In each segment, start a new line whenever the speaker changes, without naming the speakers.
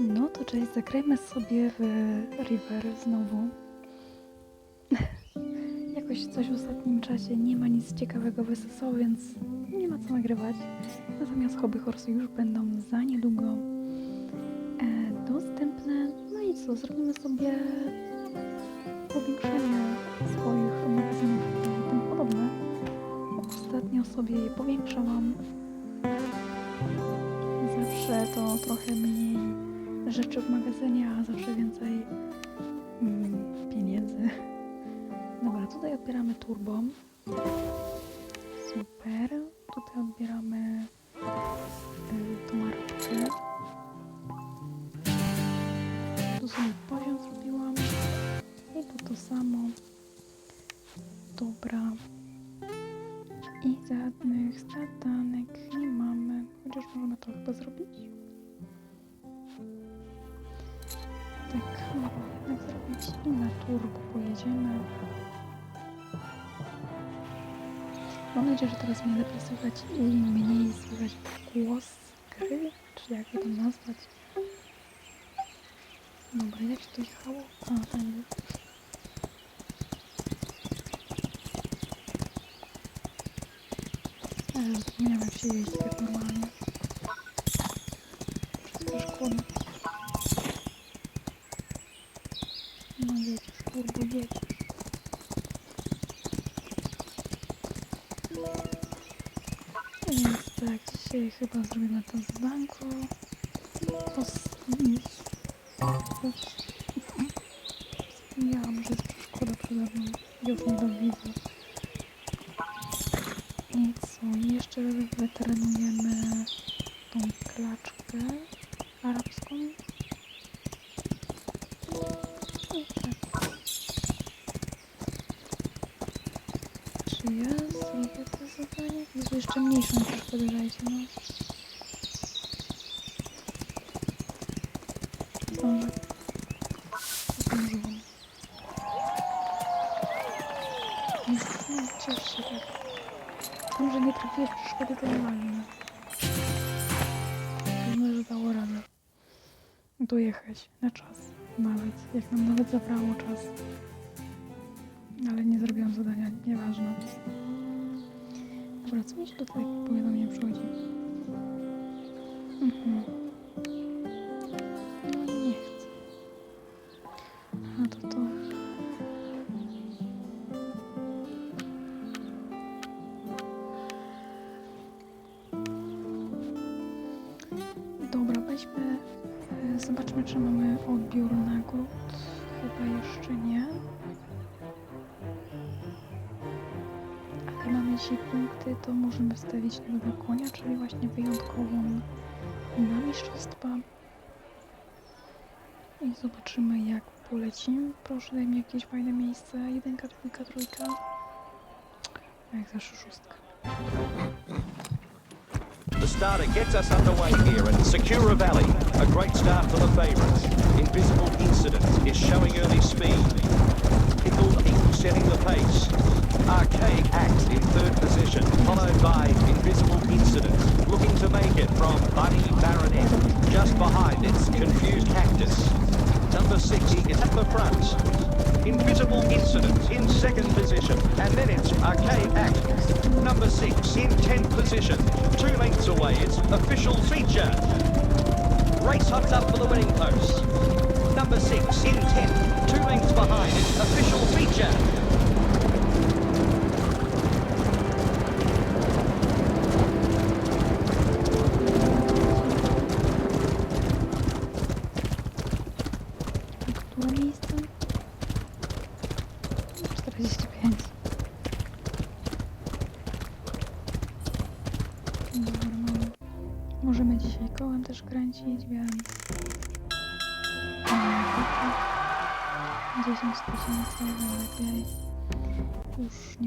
No to cześć, zagrajmy sobie w River znowu. Jakoś coś w ostatnim czasie nie ma nic ciekawego w SSO, więc nie ma co nagrywać. Natomiast hobby horsy już będą za niedługo e, dostępne. No i co, zrobimy sobie powiększenie swoich magazynów i tym podobne. Ostatnio sobie je powiększałam. Zawsze to trochę mniej rzeczy w magazynie, a zawsze więcej mm, pieniędzy. Dobra, tutaj odbieramy turbo. Super. Tutaj odbieramy y. Tu sobie poziom zrobiłam. I tu to samo. Dobra. I żadnych zadanek nie mamy. Chociaż możemy to chyba zrobić. Tak, możemy jednak zrobić i na turbo pojedziemy. Mam nadzieję, że teraz mnie lepiej słychać i mniej słychać głos gry, czy jak to nazwać. Dobra, jak się to jechało? A, tam Ale zapomniałam jak się jeździ tak normalnie. Przez przeszkody. No jedziesz, turbo, jedziesz. Więc tak, dzisiaj chyba zrobimy to z banku. Wspomniałam, że jest przeszkoda przede mną. Już nie dowidzę. I co? Jeszcze wytrenujemy tą klaczkę arabską. I tak. Czy ja zrobię to zadanie? Jezu, jeszcze mniejszą dajcie, no. Zdążę. Zdążyłam. No, ciesz się tak. Tym, że nie trafiłeś przeszkody, to nie ważne. Ważne, że dało radę. Dojechać na czas. Nawet. Jak nam nawet zabrało czas. Ale nie zrobiłam zadania, nieważne. Dobra, co mi się tutaj powiadomienie przychodzi? Mhm. No nie chcę. To. Dobra, weźmy, e, zobaczmy czy mamy odbiór Dzisiaj punkty, to możemy wstawić nowego konia, czyli właśnie wyjątkową na mistrzostwa. I zobaczymy jak polecimy. Proszę daj mi jakieś fajne miejsce. Jedynka, dwójka, trójka. Jak zawsze szóstka.
The starter gets us underway here at Secura Valley. A great start for the favourites. Invisible Incident is showing early speed. setting the pace. Archaic Axe in third position, followed by Invisible Incident, looking to make it from Bunny Baronet. Just behind it's Confused Cactus. Number 60 is at the front. Invisible Incident in second position, and then it's Archaic Axe. Number 6 in 10th position. Two lengths away It's Official Feature. Race hopped up for the winning post. Number 6 in 10th leaving behind its official feature.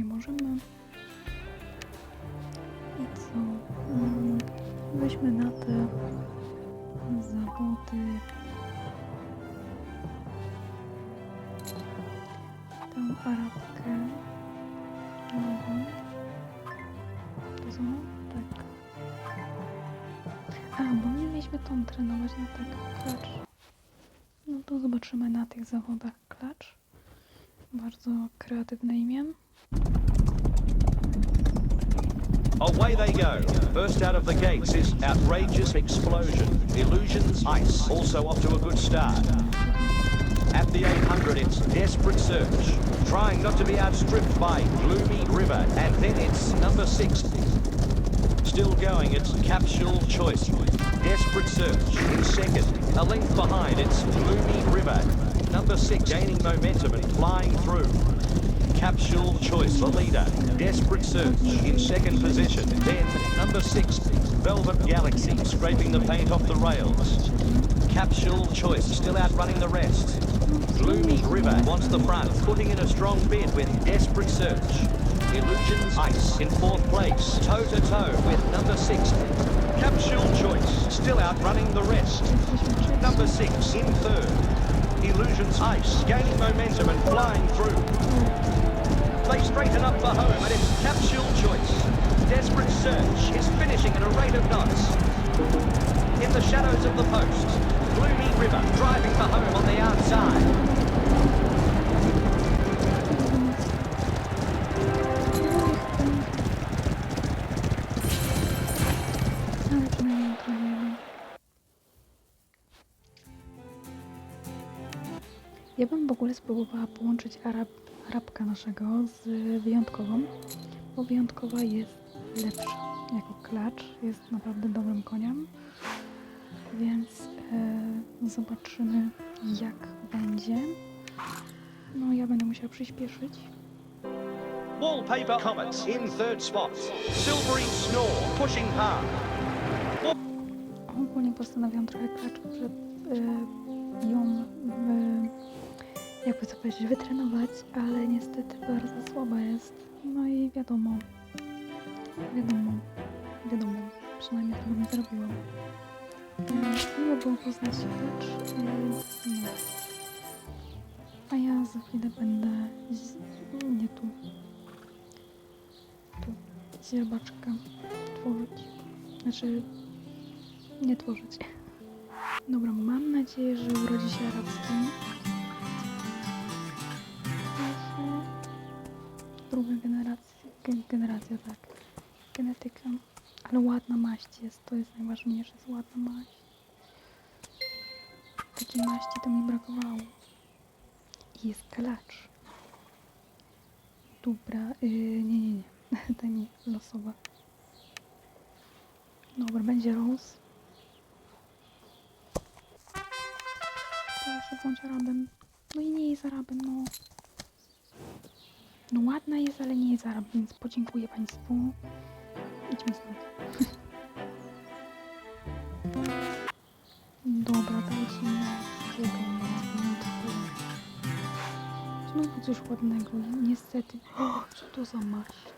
Możemy. I co? Weźmy na te zawody tą arabkę. To są? Tak. A, bo my mieliśmy tą trenować na tak klacz. No to zobaczymy na tych zawodach klacz. Bardzo kreatywne imię.
Away they go. First out of the gates is Outrageous Explosion. Illusions Ice, also off to a good start. At the 800, it's Desperate Search. Trying not to be outstripped by Gloomy River. And then it's number six. Still going, it's Capsule Choice. Desperate Search in second. A length behind, it's Gloomy River. Number six gaining momentum and flying through. Capsule Choice, the leader. Desperate Search in second position. Then number six, Velvet Galaxy, scraping the paint off the rails. Capsule Choice still outrunning the rest. Gloomy River wants the front, putting in a strong bid with Desperate Search. Illusions Ice in fourth place, toe to toe with number six. Capsule Choice still outrunning the rest. Number six in third. Illusions Ice gaining momentum and flying through. They straighten up for home and it's Capsule Choice. Desperate Search is finishing at a rate of knots. In the shadows of the post, Gloomy River driving for home on the outside.
Ale przynajmniej trenujemy. Ja bym w Arabka naszego z wyjątkową, bo wyjątkowa jest lepsza jako klacz, jest naprawdę dobrym koniem, więc e, zobaczymy jak będzie. No ja będę musiała przyspieszyć.
Wallpaper Comets in third spot. Silvery Snore pushing hard.
Ogólnie postanowiłam trochę klacz, żeby e, ją wy, jakby to powiedzieć, wytrenować, ale niestety bardzo słaba jest. No i wiadomo, wiadomo, wiadomo, przynajmniej tego nie zrobiłam. Miło było poznać e, No. A ja za chwilę będę, nie tu, tu, zierbaczka tworzyć. Znaczy nie tworzyć. Dobra, mam nadzieję, że urodzi się arabski. Generacja, gen- generacja, tak. Genetyka. Ale ładna maść jest, to jest najważniejsze, jest ładna maść. Takiej maści to mi brakowało. I jest kalacz. Dobra, yy, nie, nie, nie. Daj mi losowe. Dobra, będzie Rose. Proszę, bądź Arabem. No i nie jest Arabem, no. No ładna jest, ale nie jest Arab, więc podziękuję Państwu. Idźmy stąd. Dobra, dajcie mi jakiego miętku. Znowu coś ładnego, niestety. O, co to za maść?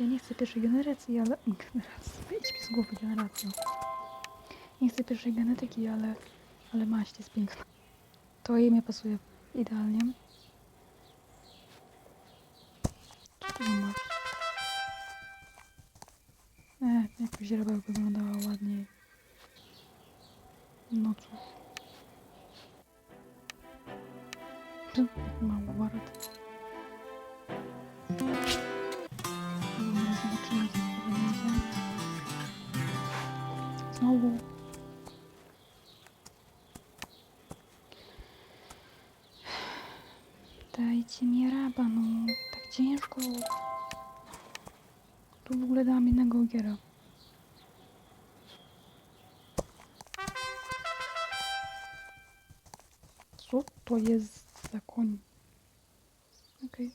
Ja nie chcę pierwszej generacji, ale... Generacji. Idź z głowy generacją. Nie chcę pierwszej genetyki, ale... Ale maść jest piękna. To imię pasuje idealnie. Maść? E, jakoś źródeł wyglądała ładniej. No cóż. Mało wart. Giera. Co to jest za koń? Okej.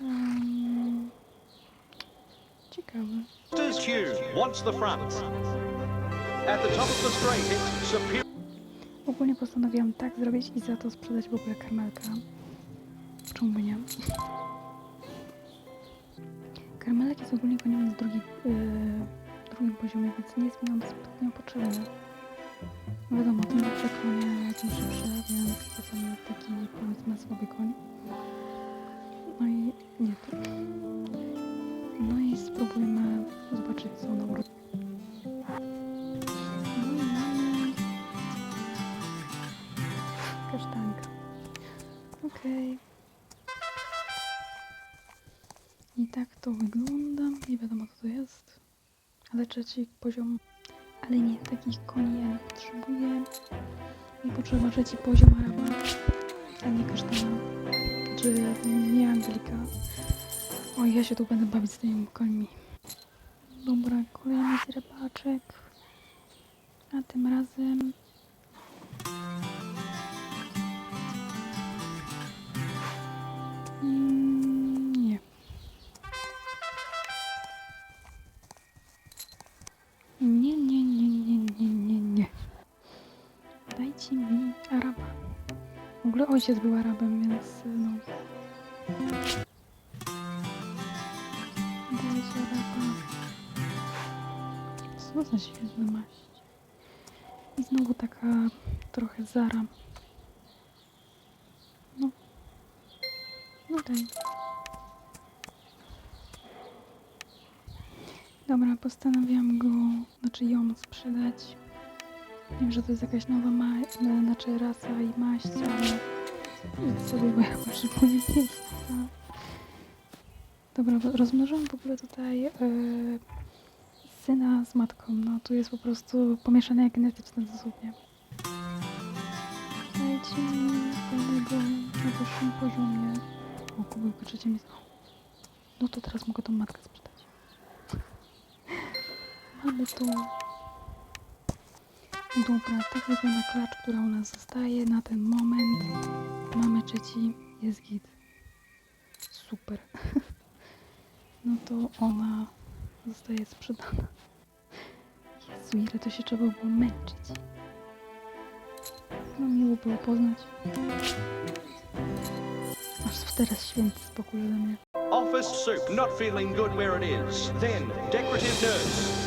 Um, ciekawe.
Masters Hugh wants the front. At the top of the straight, it's Superior.
Ogólnie postanowiłam tak zrobić i za to sprzedać w ogóle karmelka. Czemu by nie? Karmelek jest ogólnie koniem z drugi, yy, drugim poziomie, więc nie jest mi on zbytnio potrzebny. Wiadomo, tym lepsze konie, tym szybsze, więc czasami taki powiedzmy słaby koń. No i nie to. spróbujmy zobaczyć, co ona urodzi. I tak to wygląda. Nie wiadomo, co to jest. Ale trzeci poziom. Ale nie, takich koni ja nie potrzebuję. I potrzeba trzeci poziom araba, a nie kasztana. Czy nie Anglika. Oj, ja się tu będę bawić z tymi końmi. Dobra, kolejny rybaczek. A tym razem... ogóle ojciec był Arabem, więc no... Dajcie. Co za świetna maść. I znowu taka trochę Zara. No. No daj. Dobra, postanowiłam go, znaczy ją sprzedać. Wiem, że to jest jakaś nowa ma, znaczy rasa i maść, ale sobie, bo ja potrzebuję miejsca. Dobra, rozmnożyłam w ogóle tutaj e, syna z matką. No, tu jest po prostu pomieszanie genetyczne dosłownie. Dajcie mi fajnego na wyższym poziomie. O, kubełko trzecie miejsce. O. No to teraz mogę tą matkę sprzedać. Mamy tu Dobra, tak wygląda klacz, która u nas zostaje na ten moment. Mamy trzeci, jest git. Super. No to ona zostaje sprzedana. Jezu, ile to się trzeba było męczyć. No miło było poznać. Aż teraz święty spokój ode mnie.
Office soup not feeling good where it is. Then decorative nurse.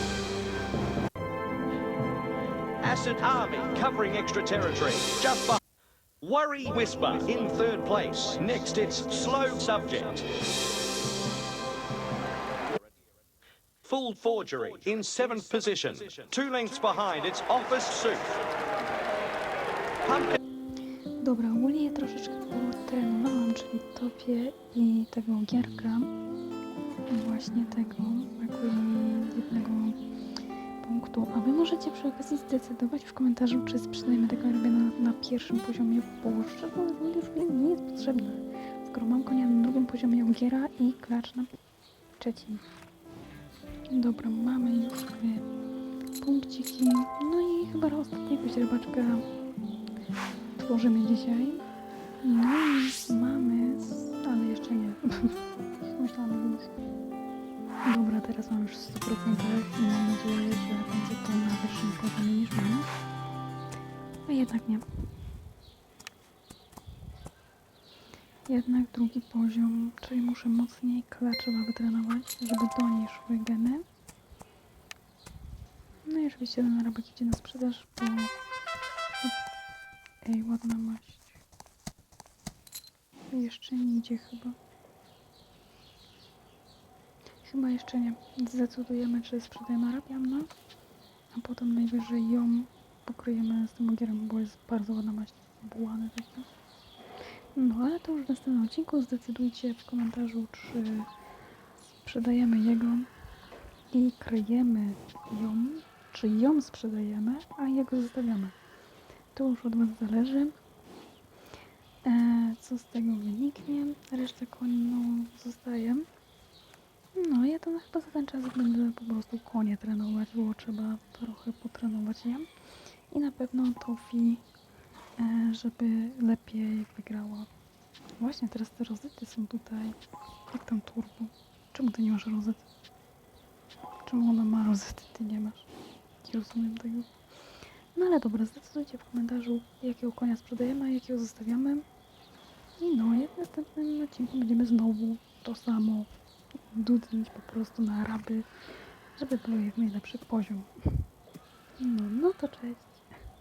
Acid army covering extra territory. Just by Worry Whisper in third place. Next, it's Slow Subject. Full Forgery in seventh position. Two lengths behind, it's Office Soup. Pumpkin.
Dobra, ogólnie troszeczkę potrenowałam, czyli topie i tego gierka. Właśnie tego, brakuje jednego punktu. A wy możecie przy okazji zdecydować w komentarzu, czy sprzedajemy tego rybę na, na pierwszym poziomie, bo szczerze mówiąc nie jest potrzebne. Skoro mam konia na drugim poziomie ogiera i klacz na trzecim. Dobra, mamy już dwie punkciki. No i chyba ostatniego źrebaczka tworzymy dzisiaj. No i mamy, ale jeszcze nie. Myślałam, że. Dobra, teraz mam już w 100% i mam nadzieję, że będzie to na wyższym poziomie niż mam. A jednak nie. Jednak drugi poziom, czyli muszę mocniej klaczowa wytrenować, żeby do niej szły geny. No i oczywiście ten arabek idzie na sprzedaż, bo Ej, ładna maść. Jeszcze nie idzie chyba. Chyba jeszcze nie. Zdecydujemy, czy sprzedajemy Arabiamna, a potem najwyżej ją pokryjemy z tym ogierem, bo jest bardzo ładna maść. Bułany takie. No, ale to już w następnym odcinku. Zdecydujcie w komentarzu, czy sprzedajemy jego i kryjemy ją, czy ją sprzedajemy, a jego zostawiamy. To już od Was zależy, e, co z tego wyniknie. Reszta koni no, zostaje. No, ja to chyba za ten czas będę po prostu konie trenować, bo trzeba trochę potrenować je. I na pewno Tofi, e, żeby lepiej wygrała. Właśnie, teraz te rozety są tutaj. Jak tam turbo? Czemu ty nie masz rozet? Czemu ona ma rozety, ty nie masz? Nie rozumiem tego. No ale dobra, zdecydujcie w komentarzu, jakiego konia sprzedajemy, a jakiego zostawiamy. I no, i w następnym odcinku będziemy znowu to samo dudnić po prostu na araby, żeby był jak najlepszy poziom. No, no to cześć.